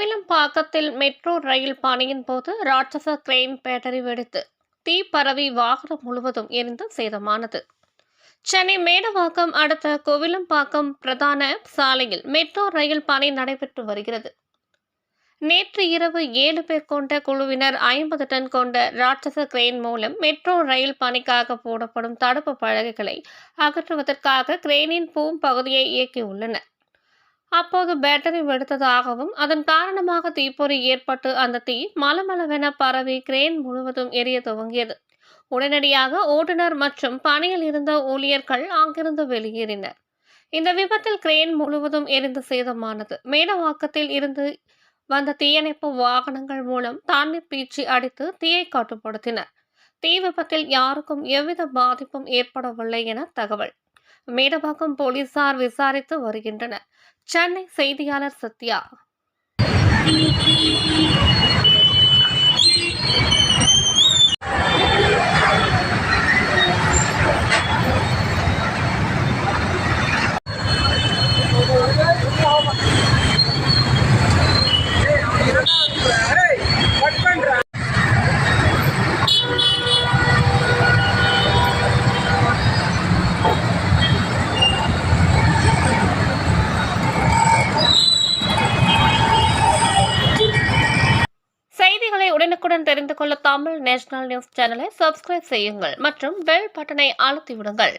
கோவிலம்பாக்கத்தில் metro rail பணியின் போது ராட்சச கிரெயின் பேட்டரி வெடித்து தீ பரவி வாகனம் முழுவதும் எரிந்து சேதமானது. சென்னை மேடவாக்கம் அடுத்த கோவிலம்பாக்கம் பிரதான சாலையில் மெட்ரோ ரயில் பணி நடைபெற்று வருகிறது. நேற்று இரவு ஏழு பேர் கொண்ட குழுவினர் ஐம்பது டன் கொண்ட ராட்சச கிரெயின் மூலம் மெட்ரோ ரயில் பணிக்காக போடப்படும் தடுப்பு பலகைகளை அகற்றுவதற்காக கிரெயினின் பூம் பகுதியை இயக்கியுள்ளனர். அப்போது பேட்டரி வெடித்ததாகவும் அதன் காரணமாக தீப்பொறி ஏற்பட்டு அந்த தீ மலமளவென பரவி கிரேன் முழுவதும் எரிய துவங்கியது. உடனடியாக ஓட்டுநர் மற்றும் பணியில் இருந்த ஊழியர்கள் அங்கிருந்து வெளியேறினர். இந்த விபத்தில் கிரேன் முழுவதும் எரிந்து சேதமானது. மேடவாக்கத்தில் இருந்து வந்த தீயணைப்பு வாகனங்கள் மூலம் தண்ணீர் பீச்சி அடித்து தீயை கட்டுப்படுத்தினர். தீ விபத்தில் யாருக்கும் எவ்வித பாதிப்பும் ஏற்படவில்லை என தகவல். மேடவாக்கம் போலீசார் விசாரித்து வருகின்றனர். சென்னை செய்தியாளர் சத்யா. உடனுக்குடன் தெரிந்து கொள்ள தமிழ் நேஷனல் நியூஸ் சேனலை சப்ஸ்கிரைப் செய்யுங்கள் மற்றும் பெல் பட்டனை அழுத்திவிடுங்கள்.